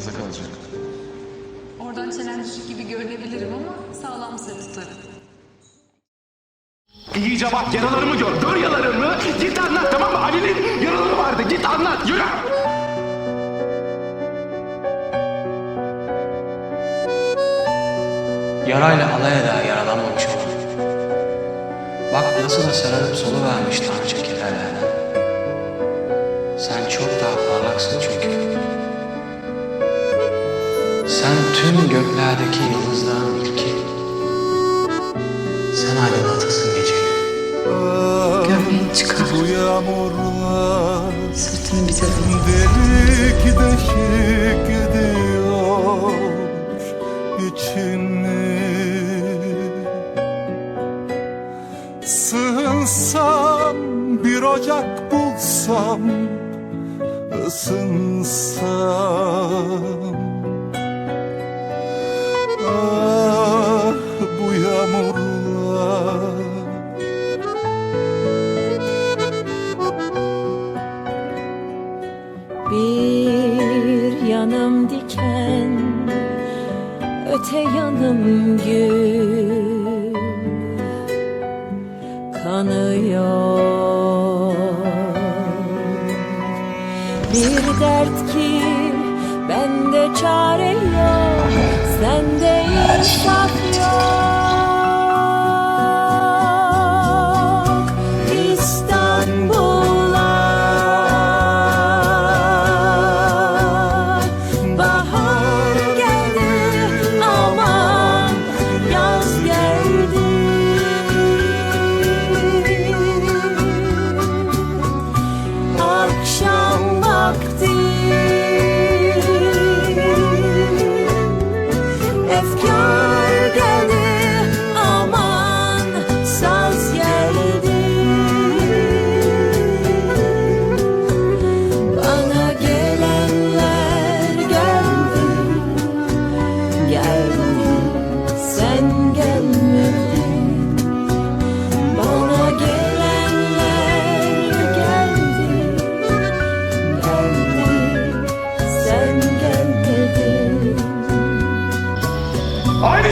aramızda kalacak. Oradan çenen düşük gibi görünebilirim ama sağlam sır tutarım. İyice bak yaralarımı gör. Gör yaralarımı. Git anlat tamam mı? Ali'nin yaraları vardı. Git anlat. Yürü. Yarayla alay eder yaralanmamış olan. Bak nasıl da sararıp solu vermiş tanrıça kederlerden. Sen çok daha parlaksın çünkü. Sen tüm göklerdeki yıldızların ilki. Sen aydınlatırsın geceyi. Gömleğini çıkar. Sırtını bize vur. delik deşik ediyor içini Sığınsam bir ocak bulsam ısınsam yanım diken, öte yanım gül kanıyor. Bir dert ki bende çare yok, sende insaf yok.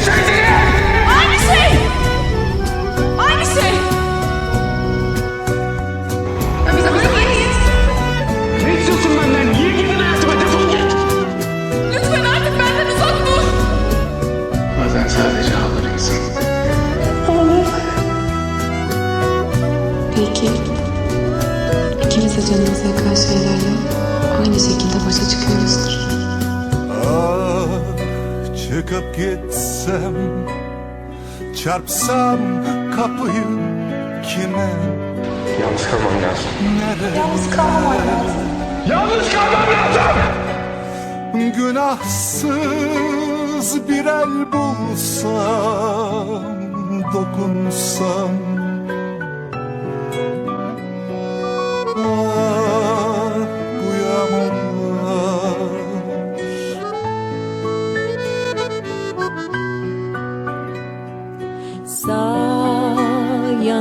Shake çıkıp gitsem Çarpsam kapıyı kime Yalnız kalmam lazım. Nereye Yalnız kalmam lazım. Günahsız bir el bulsam Dokunsam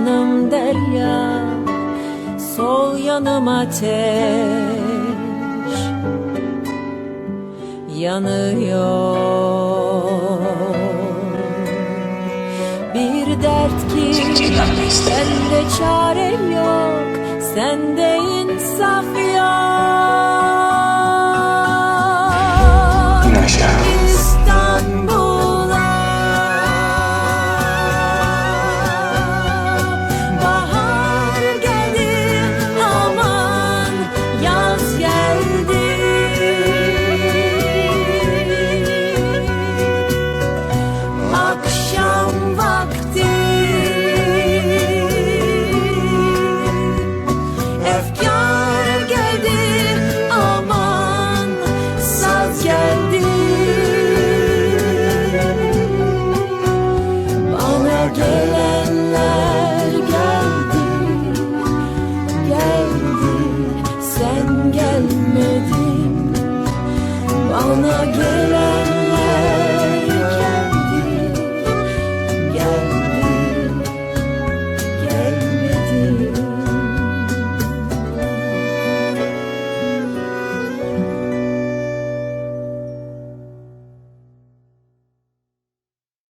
yanım derya Sol yanım ateş. Yanıyor. Bir dert ki Sende çare yok Sende insaf yok. İn aşağı Ona gelen